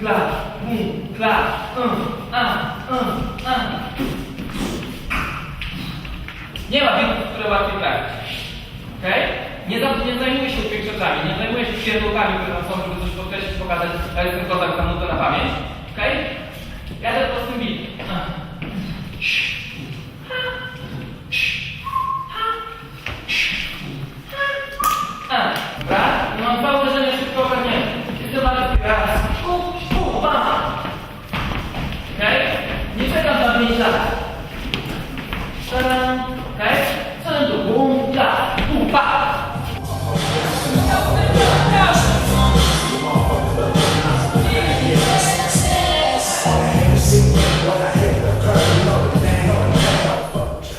Klacz, bum, klacz, um, a, um, a. Nie ma bitów, które łatwiej trafić. Okej? Nie, za, nie zajmuję się upiększaczami, nie zajmuję się pierdółkami, które tam są, żeby coś podkreślić, pokazać, a jestem kozak za nutę na pamięć. Okej? Jadę po prostu bit. A, raz, i mam dwa uderzenia szybko ogarnięte. Jestem bardzo raz, pu, pu, bam. Okej? Nie czekam na 5 lat. Tadam, okej? Co ten tu? Bum, ja, bum, pa.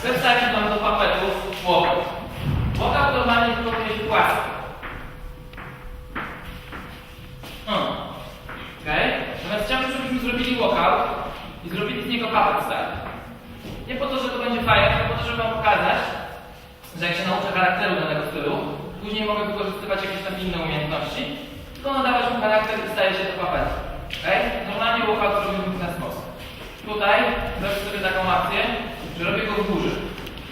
Wystarczy nam do papetów walkout. Walkout normalnie wykonuje się płasko. Hmm. Okej? Natomiast chciałbym, żebyśmy zrobili walkout i zrobili z niego papet style. Nie po to, że to będzie fajne, tylko po to, żeby wam pokazać, że jak się nauczę charakteru danego stylu, później mogę wykorzystywać jakieś tam inne umiejętności, tylko nadawać mu charakter i staje się to papetem. Okay? Normalnie walkout robimy w ten sposób. Tutaj robię sobie taką akcję, że robię go w górze.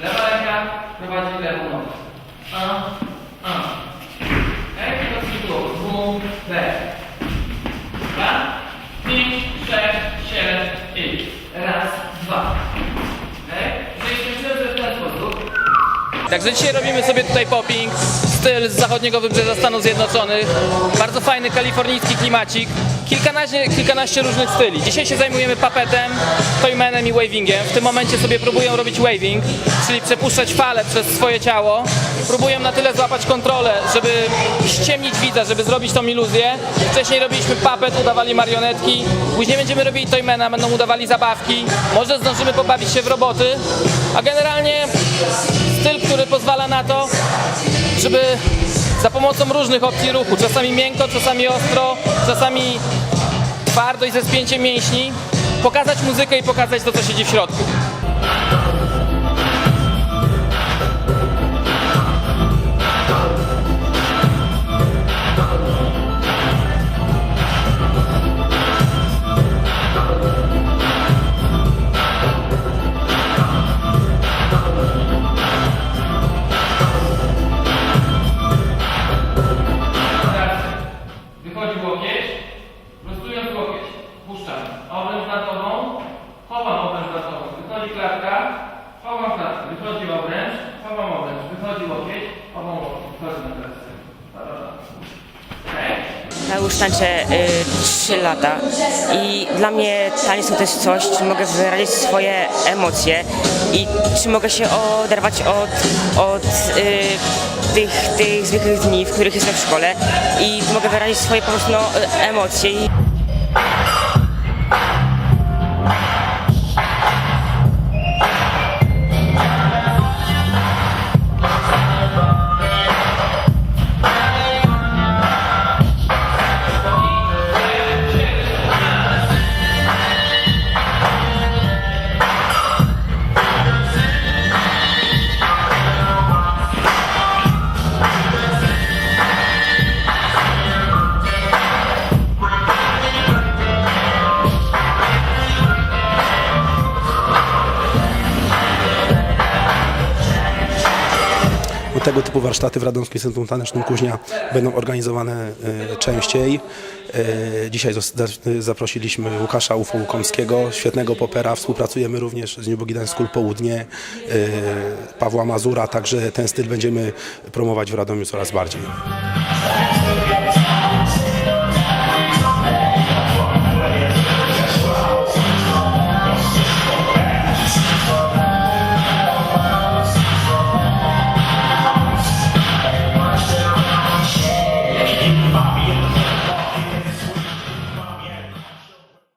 Lewa ręka prowadzi lewą nogę. Także dzisiaj robimy sobie tutaj popping, styl z zachodniego wybrzeża Stanów Zjednoczonych. Bardzo fajny kalifornijski klimacik. Kilkanaście, kilkanaście różnych styli. Dzisiaj się zajmujemy papetem, toymanem i wavingiem. W tym momencie sobie próbuję robić waving, czyli przepuszczać fale przez swoje ciało. Próbuję na tyle złapać kontrolę, żeby ściemnić widza, żeby zrobić tą iluzję. Wcześniej robiliśmy papet, udawali marionetki. Później będziemy robili toymana, będą udawali zabawki. Może zdążymy pobawić się w roboty. A generalnie żeby za pomocą różnych opcji ruchu, czasami miękko, czasami ostro, czasami twardo i ze spięciem mięśni, pokazać muzykę i pokazać to, co siedzi w środku. Wychodzi klatka, chowam klatkę, wychodzi obręcz, chowam obręcz, wychodzi łokieć, chowam łokieć, wychodzi na. Okej? Ja już tańczę y, 3 lata i dla mnie taniec to też coś, czym mogę wyrazić swoje emocje i czy mogę się oderwać od, od y, tych, tych zwykłych dni, w których jestem w szkole i mogę wyrazić swoje po prostu no, y, emocje. Tego typu warsztaty w Radomskim Centrum Tanecznym Kuźnia będą organizowane e, częściej. E, Dzisiaj zaprosiliśmy Łukasza Ufo Łukomskiego, świetnego popera. Współpracujemy również z New Bogidan School Południe, e, Pawła Mazura, także ten styl będziemy promować w Radomiu coraz bardziej.